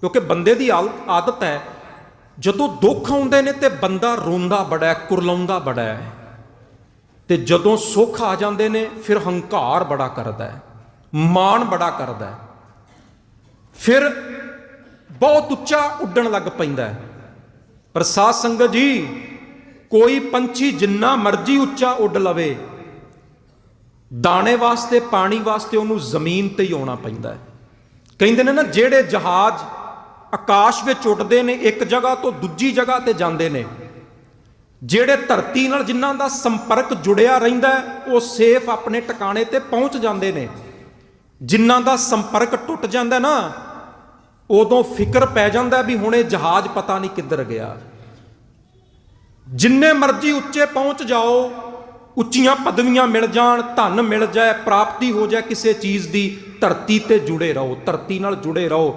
ਕਿਉਂਕਿ ਬੰਦੇ ਦੀ ਆਲ- ਆਦਤ ਹੈ, ਜਦੋਂ ਦੁੱਖ ਆਉਂਦੇ ਨੇ ਤੇ ਬੰਦਾ ਰੋਂਦਾ ਬੜਾ ਹੈ, ਕੁਰਲਾਉਂਦਾ ਬੜਾ ਹੈ। ਤੇ ਜਦੋਂ ਸੁੱਖ ਆ ਜਾਂਦੇ ਨੇ, ਫਿਰ ਹੰਕਾਰ ਬੜਾ ਕਰਦਾ ਹੈ, ਮਾਣ ਬੜਾ ਕਰਦਾ ਹੈ। ਫਿਰ ਬਹੁਤ ਉੱਚਾ ਉੱਡਣ ਲੱਗ ਪੈਂਦਾ ਹੈ। ਪਰ ਸਾਧ ਸੰਗਤ ਜੀ, ਕੋਈ ਪੰਛੀ ਜਿੰਨਾ ਮਰਜ਼ੀ ਉੱਚਾ ਉੱਡ ਲਵੇ, ਦਾਣੇ ਵਾਸਤੇ, ਪਾਣੀ ਵਾਸਤੇ ਉਹਨੂੰ ਜ਼ਮੀਨ ਤੇ ਹੀ ਆਉਣਾ ਪੈਂਦਾ ਹੈ। ਕਹਿੰਦੇ ਨੇ ਨਾ, ਜਿਹੜੇ ਜਹਾਜ਼ ਆਕਾਸ਼ ਵਿੱਚ ਉੱਡਦੇ ਨੇ, ਇੱਕ ਜਗ੍ਹਾ ਤੋਂ ਦੂਜੀ ਜਗ੍ਹਾ ਤੇ ਜਾਂਦੇ ਨੇ, ਜਿਹੜੇ ਧਰਤੀ ਨਾਲ ਜਿਨ੍ਹਾਂ ਦਾ ਸੰਪਰਕ ਜੁੜਿਆ ਰਹਿੰਦਾ ਉਹ ਸੇਫ ਆਪਣੇ ਟਿਕਾਣੇ ਤੇ ਪਹੁੰਚ ਜਾਂਦੇ ਨੇ। ਜਿਨ੍ਹਾਂ ਦਾ ਸੰਪਰਕ ਟੁੱਟ ਜਾਂਦਾ ਨਾ, ਉਦੋਂ ਫਿਕਰ ਪੈ ਜਾਂਦਾ ਵੀ ਹੁਣ ਇਹ ਜਹਾਜ਼ ਪਤਾ ਨਹੀਂ ਕਿੱਧਰ ਗਿਆ। ਜਿੰਨੇ ਮਰਜ਼ੀ ਉੱਚੇ ਪਹੁੰਚ ਜਾਓ ਉੱਚੀਆਂ ਪਦਵੀਆਂ ਮਿਲ ਜਾਣ, ਧਨ ਮਿਲ ਜਾਏ, ਪ੍ਰਾਪਤੀ ਹੋ ਜਾਏ, ਕਿਸੇ ਚੀਜ਼ ਦੀ ਧਰਤੀ ਤੇ ਜੁੜੇ ਰਹੋ, ਧਰਤੀ ਨਾਲ ਜੁੜੇ ਰਹੋ।